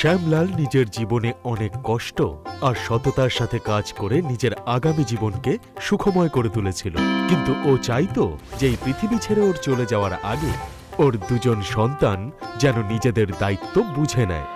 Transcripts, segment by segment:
শ্যামলাল নিজের জীবনে অনেক কষ্ট আর সততার সাথে কাজ করে নিজের আগামী জীবনকে সুখময় করে তুলেছিল। কিন্তু ও চাইতো যে এই পৃথিবী ছেড়ে ওর চলে যাওয়ার আগে ওর দুজন সন্তান যেন নিজেদের দায়িত্ব বুঝে নেয়।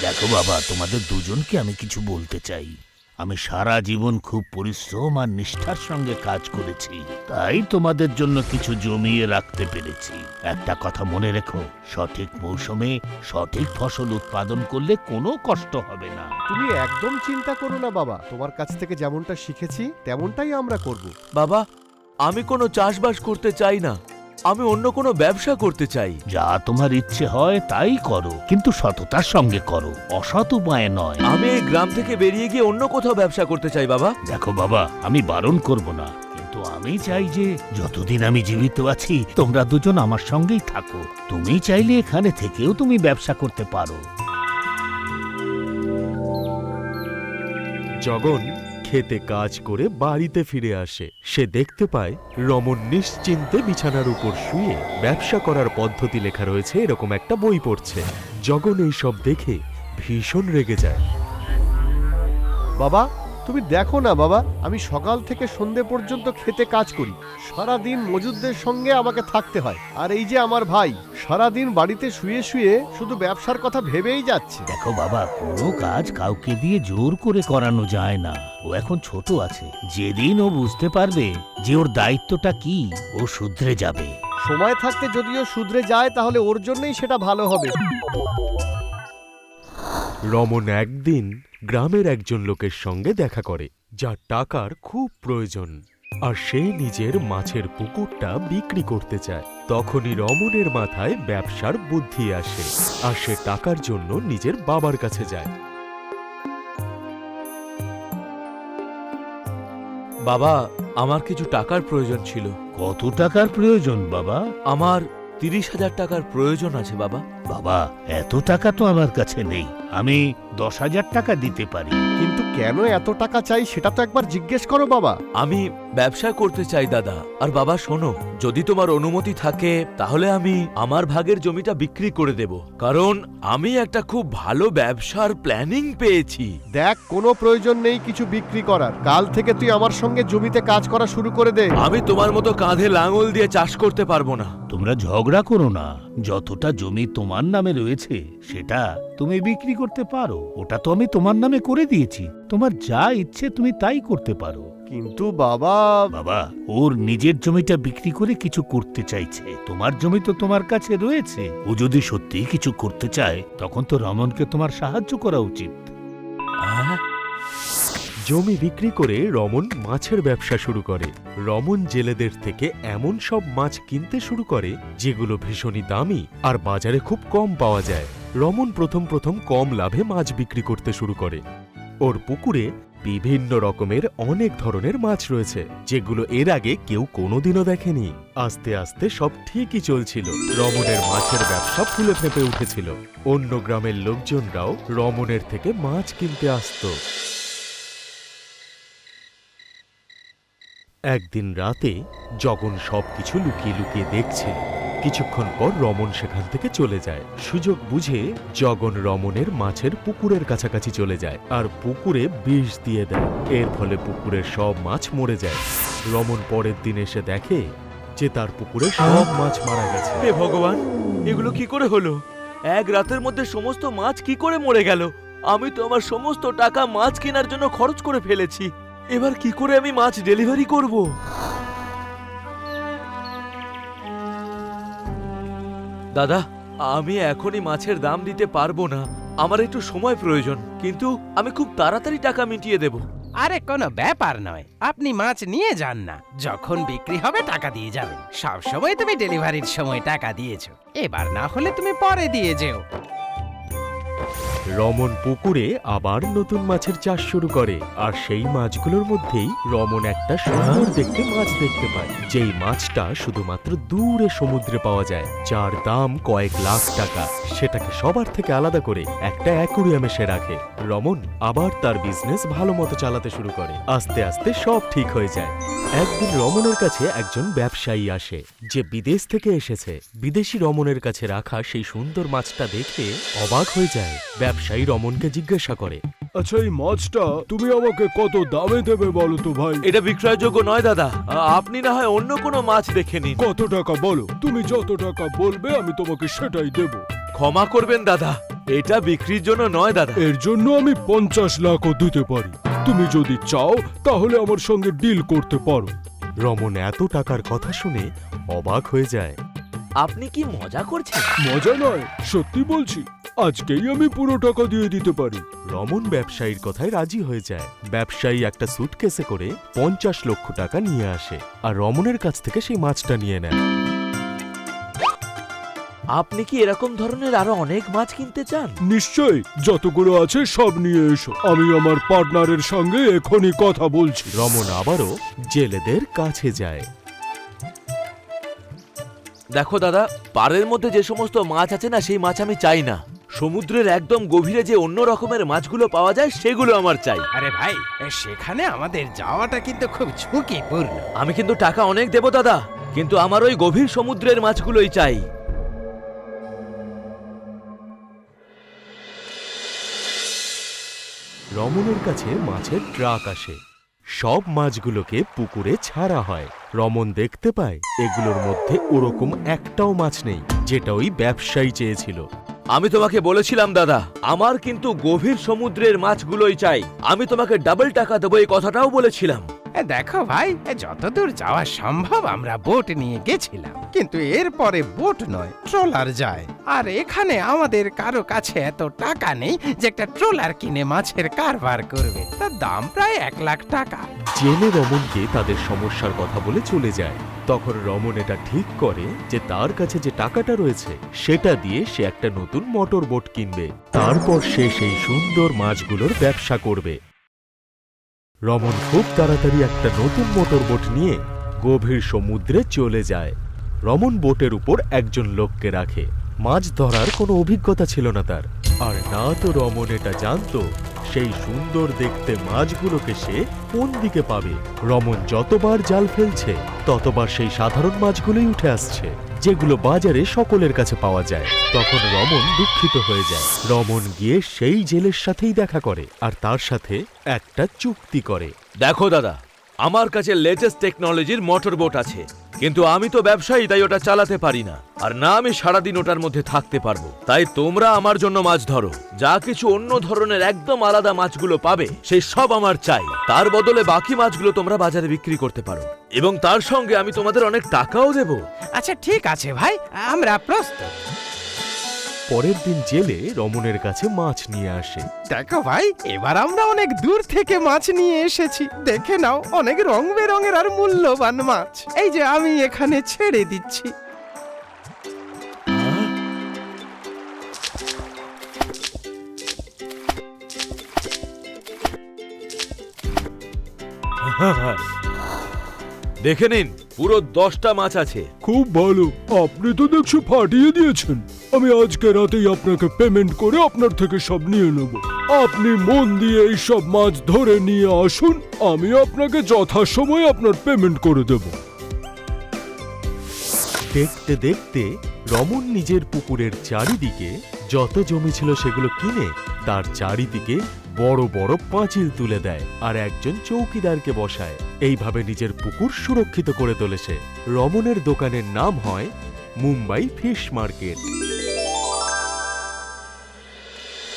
দেখো বাবা, তোমাদের দুজনকে আমি কিছু বলতে চাই। আমি সারা জীবন খুব পরিশ্রম আর নিষ্ঠার সঙ্গে কাজ করেছি। তাই তোমাদের জন্য কিছু জমিয়ে রাখতে পেরেছি। একটা কথা মনে রেখো সঠিক মৌসুমে সঠিক ফসল উৎপাদন করলে কোনো কষ্ট হবে না। তুমি একদম চিন্তা করো না বাবা তোমার কাছ থেকে যেমনটা শিখেছি তেমনটাই আমরা করব। বাবা আমি কোনো চাষবাস করতে চাই না। আমি অন্য কোনো ব্যবসা করতে চাই। যা তোমার ইচ্ছে হয় তাই করো কিন্তু সততার সঙ্গে করো অসৎ উপায়ে নয়। আমি এই গ্রাম থেকে বেরিয়ে গিয়ে অন্য কোথাও ব্যবসা করতে চাই বাবা। দেখো বাবা আমি বারণ করব না কিন্তু আমি চাই যে যতদিন আমি জীবিত আছি তোমরা দুজন আমার সঙ্গেই থাকো। তুমি চাইলে এখানে থেকেও তুমি ব্যবসা করতে পারো। জগন খেতে কাজ করে বাড়িতে ফিরে আসে। সে দেখতে পায় রমন নিশ্চিন্তে বিছানার উপর শুয়ে ব্যবসা করার পদ্ধতি লেখা রয়েছে, এরকম একটা বই পড়ছে। জগন এইসব দেখে ভীষণ রেগে যায়। বাবা তুমি দেখো না বাবা। আমি সকাল থেকে সন্ধে পর্যন্ত খেতে কাজ করি। সারা দিন মজুদদের সঙ্গে আমাকে থাকতে হয়। আর এই যে আমার ভাই সারা দিন বাড়িতে শুয়ে শুয়ে শুধু ব্যবসার কথা ভেবেই যাচ্ছে। দেখো বাবা কোনো কাজ কাউকে দিয়ে জোর করে করানো যায় না। ও এখন ছোট আছে। যেদিন ও বুঝতে পারবে যে ওর দায়িত্বটা কি ও শুধরে যাবে। সময় থাকতে যদিও শুধরে যায় তাহলে ওর জন্যই সেটা ভালো হবে। রমন একদিন গ্রামের একজন লোকের সঙ্গে দেখা করে যার টাকার খুব প্রয়োজন। আর সে নিজের মাছের পুকুরটা বিক্রি করতে চায়। তখনই রমনের মাথায় ব্যবসার বুদ্ধি আসে আর সে টাকার জন্য নিজের বাবার কাছে যায়। বাবা আমার কিছু টাকার প্রয়োজন ছিল। কত টাকার প্রয়োজন বাবা? আমার তিরিশ হাজার টাকার প্রয়োজন আছে বাবা। বাবা এত টাকা তো আমার কাছে নেই। আমি দশ হাজার টাকা দিতে পারি। কিন্তু কেন এত টাকা চাই সেটা তো একবার জিজ্ঞেস করো বাবা। আমি ব্যবসা করতে চাই দাদা। আর বাবা শোনো যদি তোমার অনুমতি থাকে তাহলে আমি আমার ভাগের জমিটা বিক্রি করে দেব। কারণ আমি একটা খুব ভালো ব্যবসার প্ল্যানিং পেয়েছি। দেখ কোনো প্রয়োজন নেই কিছু বিক্রি করার। কাল থেকে তুই আমার সঙ্গে জমিতে কাজ করা শুরু করে দে। আমি তোমার মতো কাঁধে লাঙল দিয়ে চাষ করতে পারব না। তোমরা ঝগড়া করো না। যতটা জমি তোমার নামে রয়েছে সেটা তুমি বিক্রি করতে পারো। ওটা তো আমি তোমার নামে করে দিয়েছি। তোমার যা ইচ্ছে তুমি তাই করতে পারো। কিন্তু বাবা বাবা ওর নিজের জমিটা বিক্রি করে কিছু করতে চাইছে। তোমার জমি তো তোমার কাছে রয়েছে। ও যদি সত্যিই কিছু করতে চায় তখন তো রমনকে তোমার সাহায্য করা উচিত। জমি বিক্রি করে রমন মাছের ব্যবসা শুরু করে। রমন জেলেদের থেকে এমন সব মাছ কিনতে শুরু করে যেগুলো ভীষণই দামি আর বাজারে খুব কম পাওয়া যায়। রমন প্রথম প্রথম কম লাভে মাছ বিক্রি করতে শুরু করে। ওর পুকুরে বিভিন্ন রকমের অনেক ধরনের মাছ রয়েছে, যেগুলো এর আগে কেউ কোনোদিনও দেখেনি। আস্তে আস্তে সব ঠিকই চলছিল। রমনের মাছের ব্যবসা ফুলে ফেঁপে উঠেছিল। অন্য গ্রামের লোকজনরাও রমনের থেকে মাছ কিনতে আসতো। একদিন রাতে জগন সবকিছু লুকিয়ে লুকিয়ে দেখছিল কিছুক্ষণ পর রমন সেখান থেকে চলে যায়। সুযোগ বুঝে জগন রমনের মাছের পুকুরের কাছাকাছি চলে যায় আর পুকুরে বিষ দিয়ে দেয়। এর ফলে পুকুরের সব মাছ মরে যায়। রমন পরের দিন এসে দেখে যে তার পুকুরে সব মাছ মারা গেছে। হে ভগবান, এগুলো কি করে হলো? এক রাতের মধ্যে সমস্ত মাছ কি করে মরে গেল? আমি তো আমার সমস্ত টাকা মাছ কেনার জন্য খরচ করে ফেলেছি। এবার কি করে আমি মাছ ডেলিভারি করব? দাদা, আমি এখনই মাছের দাম দিতে পারব না। আমার একটু সময় প্রয়োজন, কিন্তু আমি খুব তাড়াতাড়ি টাকা মিটিয়ে দেব। আরে, কোনো ব্যাপার নয়। আপনি মাছ নিয়ে যান না। যখন বিক্রি হবে, টাকা দিয়ে যাবেন সবসময় তুমি ডেলিভারির সময় টাকা দিয়েছ। এবার না হলে তুমি পরে দিয়ে যেও। রমন পুকুরে আবার নতুন মাছের চাষ শুরু করে, আর সেই মাছগুলোর মধ্যেই রমন একটা সুন্দর দেখতে মাছ দেখতে পায়, যেই মাছটা শুধুমাত্র দূরে সমুদ্রে পাওয়া যায়, যার দাম কয়েক লাখ টাকা। সেটাকে সবার থেকে আলাদা করে একটা অ্যাকুরিয়ামে সে রাখে। রমন আবার তার বিজনেস ভালো মতো চালাতে শুরু করে, আস্তে আস্তে সব ঠিক হয়ে যায়। একদিন রমনের কাছে একজন ব্যবসায়ী আসে, যে বিদেশ থেকে এসেছে। বিদেশি রমনের কাছে রাখা সেই সুন্দর মাছটা দেখে অবাক হয়ে যায়। ব্যবসায়ী রমনকে জিজ্ঞাসা করে। আচ্ছা এই মাছটা তুমি আমাকে কত দামে দেবে বলো তো ভাই? এটা বিক্রয়যোগ্য নয় দাদা। আ- আপনি না হয় অন্য কোনো মাছ দেখে নিন। কত টাকা বলো? তুমি যত টাকা বলবে আমি তোমাকে সেটাই দেব। ক্ষমা করবেন দাদা। এটা বিক্রির জন্য নয় দাদা। এর জন্য আমি পঞ্চাশ লাখও দিতে পারি। তুমি যদি চাও তাহলে আমার সঙ্গে ডিল করতে পারো। রমন এত টাকার কথা শুনে অবাক হয়ে যায়। আপনি কি মজা করছেন? মজা নয় সত্যি বলছি। আজকেই আমি পুরো টাকা দিয়ে দিতে পারি। রমন ব্যবসায়ীর কথায় রাজি হয়ে যায়। ব্যবসায়ী একটা সুটকেসে করে পঞ্চাশ লক্ষ টাকা নিয়ে আসে আর রমনের কাছ থেকে সেই মাছটা নিয়ে নেয়। আপনি কি এরকম ধরনের আরও অনেক মাছ কিনতে চান? নিশ্চয়ই যতগুলো আছে সব নিয়ে এসো। আমি আমার পার্টনারের সঙ্গে এখনই কথা বলছি। রমন আবারও জেলেদের কাছে যায়। দেখো দাদা পাড়ের মধ্যে যে সমস্ত মাছ আছে না সেই মাছ আমি চাই না। সমুদ্রের একদম গভীরে যে অন্য রকমের মাছগুলো পাওয়া যায় সেগুলো আমার চাই। আরে ভাই সেখানে আমাদের যাওয়াটা কিন্তু খুব ঝুঁকিপূর্ণ। আমি কিন্তু টাকা অনেক দেব দাদা কিন্তু আমার ওই গভীর সমুদ্রের মাছগুলোই চাই। রমনের কাছে মাছের ট্রাক আসে। সব মাছগুলোকে পুকুরে ছাড়া হয়। রমন দেখতে পায় এগুলোর মধ্যে ওরকম একটাও মাছ নেই যেটা ওই ব্যবসায়ী চেয়েছিল। আমি তোমাকে বলেছিলাম দাদা আমার কিন্তু গভীর সমুদ্রের মাছগুলোই চাই। আমি তোমাকে ডাবল টাকা দেবো এই কথাটাও বলেছিলাম। এ দেখো ভাই এ যতদূর যাওয়া সম্ভব আমরা বোট নিয়ে গেছিলাম। কিন্তু এরপরে বোট নয় ট্রলার যায়। আর এখানে আমাদের কারও কাছে এত টাকা নেই যে একটা ট্রলার কিনে মাছের কারবার করবে। তার দাম প্রায় এক লাখ টাকা। জেলে রমনকে তাদের সমস্যার কথা বলে চলে যায়। তখন রমন এটা ঠিক করে যে তার কাছে যে টাকাটা রয়েছে, সেটা দিয়ে সে একটা নতুন মোটর বোট কিনবে। তারপর সে সেই সুন্দর মাছগুলোর ব্যবসা করবে। রমন খুব তাড়াতাড়ি একটা নতুন মোটর বোট নিয়ে গভীর সমুদ্রে চলে যায়। রমন বোটের উপর একজন লোককে রাখে। মাছ ধরার কোনো অভিজ্ঞতা ছিল না তার। আর না তো রমন এটা জানতো সেই সুন্দর দেখতে মাছগুলোকে সে কোন দিকে পাবে? রমন যতবার জাল ফেলছে, ততবার সেই সাধারণ মাছগুলোই উঠে আসছে, যেগুলো বাজারে সকলের কাছে পাওয়া যায়। তখন রমন দুঃখিত হয়ে যায়। রমন গিয়ে সেই জেলের সাথেই দেখা করে আর তার সাথে একটা চুক্তি করে। দেখো দাদা, আমার কাছে লেটেস্ট টেকনোলজির মোটর বোট আছে। কিন্তু আমি তো ব্যবসায়ী, তাই ওটা চালাতে পারি না। আর না আমি সারাদিন ওটার মধ্যে থাকতে পারব। তাই তোমরা আমার জন্য মাছ ধরো। যা কিছু অন্য ধরনের একদম আলাদা মাছগুলো পাবে সেই সব আমার চাই। তার বদলে বাকি মাছগুলো তোমরা বাজারে বিক্রি করতে পারো। এবং তার সঙ্গে আমি তোমাদের অনেক টাকাও দেবো। আচ্ছা ঠিক আছে ভাই, আমরা প্রস্তুত। পরের দিন জেলে রমনের কাছে মাছ নিয়ে আসে। দেখো ভাই এবার আমরা অনেক দূর থেকে মাছ নিয়ে এসেছি। দেখে নাও অনেক রং বেরঙের আর মূল্যবান মাছ। এই যে আমি এখানে ছেড়ে দিচ্ছি। দেখে নিন পুরো দশটা মাছ আছে। খুব ভালো। আপনি তো দেখছি ফাটিয়ে দিয়েছেন। আমি আজকে রাতেই আপনাকে পেমেন্ট করে আপনার থেকে সব নিয়ে নেব। আপনি মন দিয়ে এই সব মাছ ধরে নিয়ে আসুন, আমি আপনাকে যথাসময়ে আপনার পেমেন্ট করে দেব। দেখতে দেখতে রমন নিজের পুকুরের চারিদিকে যত জমি ছিল সেগুলো কিনে তার চারিদিকে বড় বড় পাঁচিল তুলে দেয় আর একজন চৌকিদারকে বসায়। এইভাবে নিজের পুকুর সুরক্ষিত করে তোলেছে রমনের দোকানের নাম হয় মুম্বাই ফিশ মার্কেট।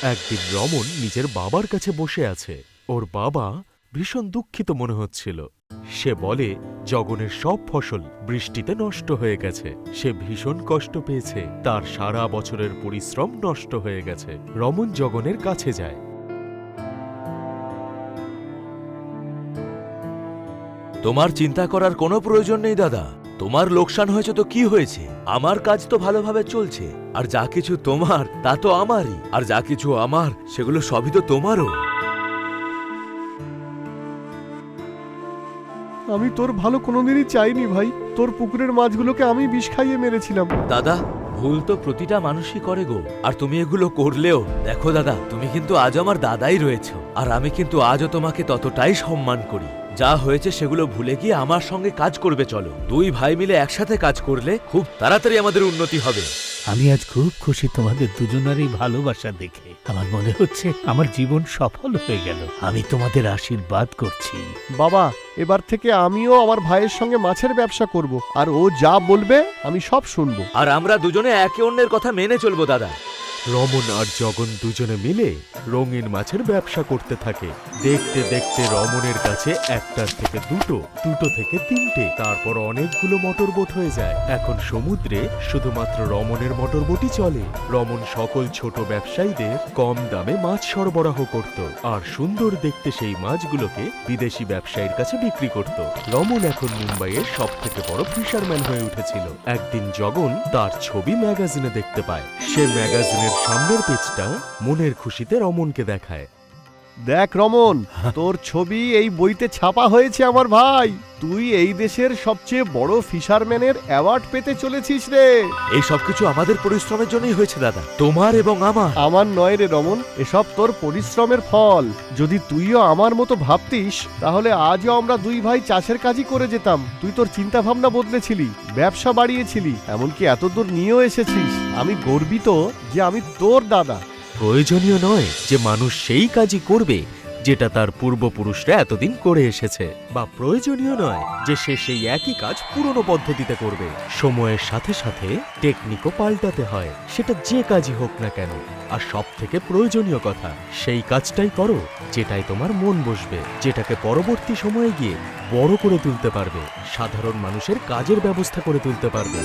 একদিন রমন নিজের বাবার কাছে বসে আছে। ওর বাবা ভীষণ দুঃখিত মনে হচ্ছিল। সে বলে, জগনের সব ফসল বৃষ্টিতে নষ্ট হয়ে গেছে। সে ভীষণ কষ্ট পেয়েছে। তার সারা বছরের পরিশ্রম নষ্ট হয়ে গেছে। রমন জগনের কাছে যায়। তোমার চিন্তা করার কোনো প্রয়োজন নেই, দাদা। তোমার লোকসান হয়েছে তো কি হয়েছে? আমার কাজ তো ভালোভাবে চলছে। আর যা কিছু তোমার তা তো আমারই। আর যা কিছু আমার সেগুলো সবই তো তোমারও। আমি তোর ভালো কোনোদিনই চাইনি ভাই। তোর পুকুরের মাছগুলোকে আমি বিষ খাইয়ে মেরেছিলাম। দাদা ভুল তো প্রতিটা মানুষই করে গো। আর তুমি এগুলো করলেও দেখো দাদা তুমি কিন্তু আজ আমার দাদাই রয়েছো। আর আমি কিন্তু আজও তোমাকে ততটাই সম্মান করি। যা হয়েছে সেগুলো ভুলে গিয়ে আমার সঙ্গে কাজ করবে চলো। দুই ভাই মিলে একসাথে কাজ করলে খুব তাড়াতাড়ি আমাদের উন্নতি হবে। আমি আজ খুব খুশি তোমাদের দুজনেরই ভালোবাসা দেখে। আমার মনে হচ্ছে আমার জীবন সফল হয়ে গেল। আমি তোমাদের আশীর্বাদ করছি। বাবা এবার থেকে আমিও আমার ভাইয়ের সঙ্গে মাছের ব্যবসা করব। আর ও যা বলবে আমি সব শুনব। আর আমরা দুজনে একে অন্যের কথা মেনে চলবো দাদা। রমন আর জগন দুজনে মিলে রঙিন মাছের ব্যবসা করতে থাকে। দেখতে দেখতে রমনের কাছে একটার থেকে দুটো দুটো থেকে তিনটে। তারপর অনেকগুলো মোটরবোট হয়ে যায়। এখন সমুদ্রে শুধুমাত্র রমনের মোটরবোটই চলে। রমন সকল ছোট ব্যবসায়ীদের কম দামে মাছ সরবরাহ করত আর সুন্দর দেখতে সেই মাছগুলোকে বিদেশি ব্যবসায়ীর কাছে বিক্রি করত। রমন এখন মুম্বাইয়ের সব থেকে বড় ফিশারম্যান হয়ে উঠেছিল। একদিন জগন তার ছবি ম্যাগাজিনে দেখতে পায়। সে ম্যাগাজিনের সামনের পেজটা মনের খুশিতে রমনকে দেখায়। দেখ রমন তোর ছবি এই বইতে ছাপা হয়েছে আমার ভাই। তুই এই দেশের সবচেয়ে বড় ফিশারম্যানের অ্যাওয়ার্ড পেতে চলেছিস রে। এই সবকিছু আমাদের পরিশ্রমের জন্যই হয়েছে দাদা। তোমার এবং আমার। আমার নয় রে রমন এসব তোর পরিশ্রমের ফল। যদি তুইও আমার মতো ভাবতিস তাহলে আজও আমরা দুই ভাই চাষের কাজই করে যেতাম। তুই তোর চিন্তা ভাবনা বদলেছিলি ব্যবসা বাড়িয়েছিলি এমনকি এতদূর নিয়েও এসেছিস। আমি গর্বিত যে আমি তোর দাদা। প্রয়োজনীয় নয় যে মানুষ সেই কাজই করবে যেটা তার পূর্বপুরুষরা এতদিন করে এসেছে, বা প্রয়োজনীয় নয় যে সে সেই একই কাজ পুরনো পদ্ধতিতে করবে। সময়ের সাথে সাথে টেকনিকও পাল্টাতে হয়, সেটা যে কাজই হোক না কেন। আর সব থেকে প্রয়োজনীয় কথা, সেই কাজটাই করো যেটাই তোমার মন বসবে, যেটাকে পরবর্তী সময়ে গিয়ে বড় করে তুলতে পারবে, সাধারণ মানুষের কাজের ব্যবস্থা করে তুলতে পারবে।